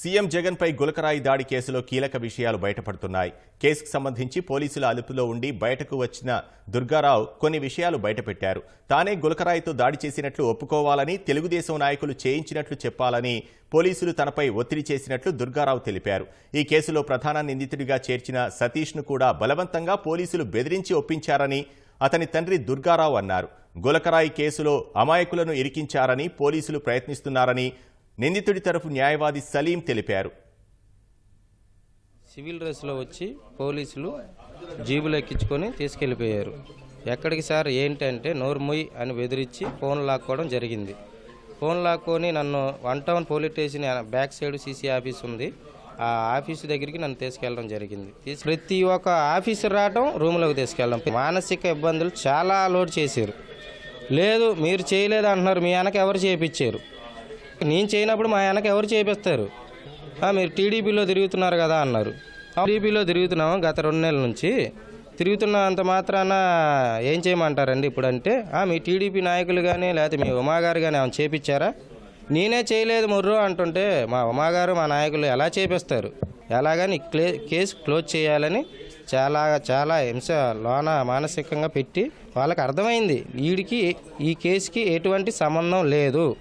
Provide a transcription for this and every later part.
CM జగన్పై గులకరాయి దాడి కేసులో కీలక విషయాలు బయటపడుతున్నాయి. కేసుకు సంబంధించి పోలీసుల అదుపులో ఉండి బయటకు వచ్చిన దుర్గారావు కొన్ని విషయాలు బయటపెట్టారు. తానే గులకరాయితో దాడి చేసినట్లు ఒప్పుకోవాలని తెలుగుదేశం నాయకులు చేయించినట్లు చెప్పాలని పోలీసులు తనపై ఒత్తిడి చేసినట్లు దుర్గారావు తెలిపారు. ఈ కేసులో ప్రధాన నిందితుడిగా చేర్చిన సతీష్ను కూడా బలవంతంగా పోలీసులు బెదిరించి ఒప్పించారని అతని తండ్రి దుర్గారావు అన్నారు. గులకరాయి కేసులో అమాయకులను ఇరికించారని పోలీసులు ప్రయత్నిస్తున్నారని నిందితుడి తరఫు న్యాయవాది సలీం తెలిపారు. సివిల్ డ్రెస్లో వచ్చి పోలీసులు జీబులు ఎక్కించుకొని తీసుకెళ్ళిపోయారు. ఎక్కడికి సార్? ఏంటంటే నోర్ముయ్ అని బెదిరించి ఫోన్ లాక్కోవడం జరిగింది. ఫోన్ లాక్కొని నన్ను one town police station back side CC office ఉంది. ఆ ఆఫీసు దగ్గరికి నన్ను తీసుకెళ్ళడం జరిగింది. ప్రతి ఒక్క ఆఫీసర్ రావడం రూమ్లోకి తీసుకెళ్ళడం. మానసిక ఇబ్బందులు చాలా లోడ్ చేశారు. లేదు మీరు చేయలేదు అంటున్నారు. మీ వెనక ఎవరు చేయించారు నేను చేయనప్పుడు మా వెనక ఎవరు చేపిస్తారు? "ఆ, మీరు టీడీపీలో తిరుగుతున్నారు కదా అన్నారు. టీడీపీలో తిరుగుతున్నాము గత రెండు నెలల నుంచి. తిరుగుతున్నంత మాత్రాన ఏం చేయమంటారండి ఇప్పుడంటే "ఆ, మీ టీడీపీ నాయకులు కానీ లేకపోతే మీ ఉమాగారు కానీ ఏమైనా చేపించారా నేనే చేయలేదు ముర్రు అంటుంటే మా ఉమాగారు మా నాయకులు ఎలా చేపిస్తారు? ఎలాగని క్లే కేసు క్లోజ్ చేయాలని చాలా చాలా హింస లోన మానసికంగా పెట్టి వాళ్ళకి అర్థమైంది. వీడికి ఈ కేసుకి ఎటువంటి సంబంధం లేదు.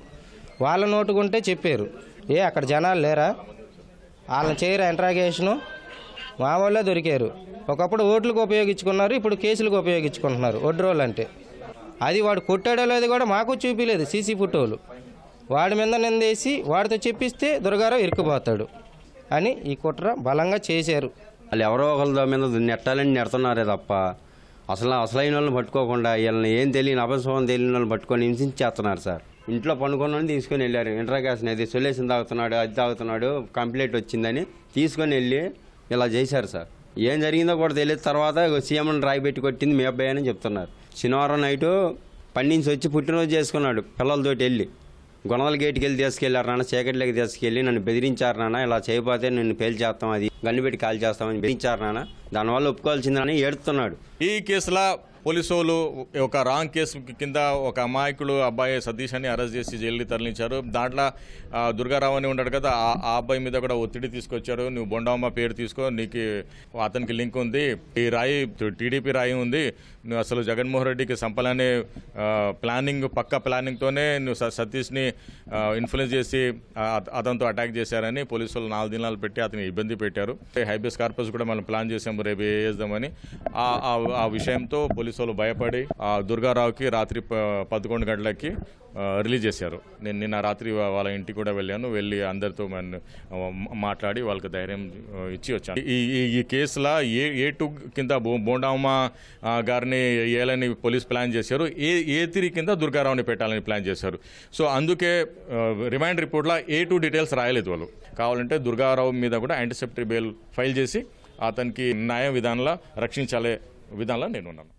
వాళ్ళ నోటుకుంటే చెప్పారు. ఏ అక్కడ జనాలు లేరా? వాళ్ళని చేయరా ఇంట్రాగేషను మా వాళ్ళే దొరికారు. ఒకప్పుడు ఓట్లకు ఉపయోగించుకున్నారు ఇప్పుడు కేసులకు ఉపయోగించుకుంటున్నారు ఒడ్రోలు అంటే అది వాడు కొట్టాడో లేదు కూడా మాకు చూపించలేదు సీసీ ఫోటోలు. వాడి మీద నిందేసి వాడితో చెప్పిస్తే దుర్గారావు ఇరుక్కుపోతాడు అని ఈ కుట్ర బలంగా చేశారు. వాళ్ళు ఎవరో ఒకళ్ళ మీద నెట్టాలని నెడుతున్నారే తప్ప అసలు అసలైన వాళ్ళని పట్టుకోకుండా వీళ్ళని ఏం తెలియని అపస్వం తెలియని వాళ్ళని పట్టుకొని హింసించేస్తున్నారు సార్. ఇంట్లో పనుకొని తీసుకొని వెళ్ళారు. ఇంట్రాగేషన్ అది సొల్యూషన్ తాగుతున్నాడు అది తాగుతున్నాడు కంప్లైంట్ వచ్చిందని తీసుకొని వెళ్ళి ఇలా చేశారు సార్. ఏం జరిగిందో కూడా తెలియదు. తర్వాత సీఎంని రాయి పెట్టి కొట్టింది మీ అబ్బాయి అని చెప్తున్నారు. శనివారం నైటు పండించి వచ్చి పుట్టినరోజు చేసుకున్నాడు పిల్లలతోటి వెళ్ళి. గొనవల గేట్కి వెళ్ళి తీసుకెళ్ళారు నాన్న చీకట్లోకి తీసుకెళ్ళి నన్ను బెదిరించారు నాన్న ఇలా చేయకపోతే నిన్ను పేల్ చేస్తాం అది. గన్ను పెట్టి కాల్ చేస్తామని బెదిరించారు నాన్న. దానివల్ల ఒప్పుకోవాల్సిందని ఏడుతున్నాడు ఈ కేసులో పోలీసు వాళ్ళు ఒక రాంగ్ కేసు కింద ఒక అమాయకుడు అబ్బాయి సతీష్ అని అరెస్ట్ చేసి జైలుకి తరలించారు. దాంట్లో దుర్గారావు అని ఉన్నాడు కదా ఆ అబ్బాయి మీద కూడా ఒత్తిడి తీసుకొచ్చారు. నువ్వు బొండమ్మ పేరు తీసుకో నీకు అతనికి లింక్ ఉంది. ఈ రాయి టీడీపీ రాయి ఉంది. నువ్వు అసలు జగన్మోహన్ రెడ్డికి సంపాలనే ప్లానింగ్ పక్క ప్లానింగ్తోనే నువ్వు సతీష్ని ఇన్ఫ్లుయెన్స్ చేసి అతనితో అటాక్ చేశారని పోలీసులు నాలుగు దినాలు పెట్టి అతని ఇబ్బంది పెట్టారు. హైబియస్ కార్పస్ కూడా మనం ప్లాన్ చేసాము రేపు వేద్దామని ఆ ఆ- విషయంతో పోలీసు వాళ్ళు భయపడి ఆ దుర్గారావుకి రాత్రి ప- పదకొండు గంటలకి రిలీజ్ చేశారు. నేను నిన్న రాత్రి వాళ్ళ ఇంటికి కూడా వెళ్ళాను. వెళ్ళి అందరితో మాట్లాడి వాళ్ళకి ధైర్యం ఇచ్చి వచ్చాను. ఈ ఈ- కేసులో ఏ ఏ టూ కింద బో- బోండామ్మ గారిని వేయాలని పోలీస్ ప్లాన్ చేశారు. ఏ ఏ త్రీ కింద దుర్గారావుని పెట్టాలని ప్లాన్ చేశారు. సో అందుకే రిమైండ్ రిమాండ్ రిపోర్ట్లో ఏ టూ డీటెయిల్స్ రాయలేదు వాళ్ళు. కావాలంటే దుర్గారావు మీద కూడా యాంటీసెప్టరీ బెయిల్ ఫైల్ చేసి అతనికి న్యాయ విధానంలో రక్షించాలే విధానంలో నేను ఉన్నాను.